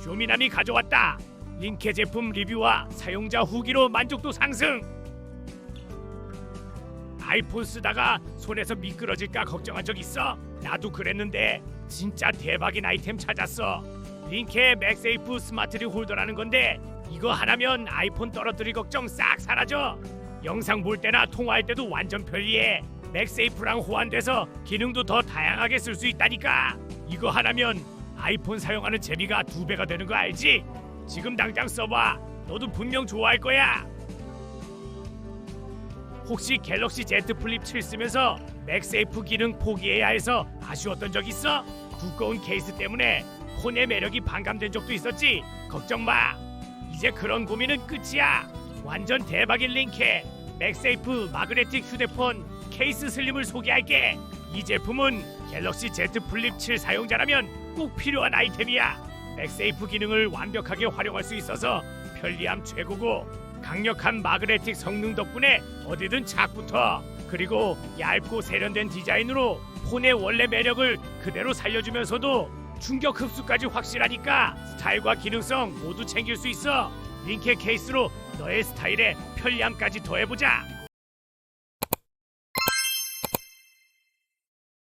쇼미남이 가져왔다. 링케 제품 리뷰와 사용자 후기로 만족도 상승. 아이폰 쓰다가 손에서 미끄러질까 걱정한 적 있어? 나도 그랬는데 진짜 대박인 아이템 찾았어. 링케 맥세이프 스마트리 홀더라는 건데 이거 하나면 아이폰 떨어뜨릴 걱정 싹 사라져. 영상 볼 때나 통화할 때도 완전 편리해. 맥세이프랑 호환돼서 기능도 더 다양하게 쓸 수 있다니까. 이거 하나면 아이폰 사용하는 재미가 두 배가 되는 거 알지? 지금 당장 써봐. 너도 분명 좋아할 거야. 혹시 갤럭시 Z 플립 7 쓰면서 맥세이프 기능 포기해야 해서 아쉬웠던 적 있어? 두꺼운 케이스 때문에 폰의 매력이 반감된 적도 있었지? 걱정 마. 이제 그런 고민은 끝이야. 완전 대박인 링케 맥세이프 마그네틱 휴대폰 케이스 슬림을 소개할게. 이 제품은 갤럭시 Z 플립 7 사용자라면 꼭 필요한 아이템이야. 맥세이프 기능을 완벽하게 활용할 수 있어서 편리함 최고고 강력한 마그네틱 성능 덕분에 어디든 착 붙어. 그리고 얇고 세련된 디자인으로 폰의 원래 매력을 그대로 살려주면서도 충격 흡수까지 확실하니까 스타일과 기능성 모두 챙길 수 있어. 링케 케이스로 너의 스타일에 편리함까지 더해보자.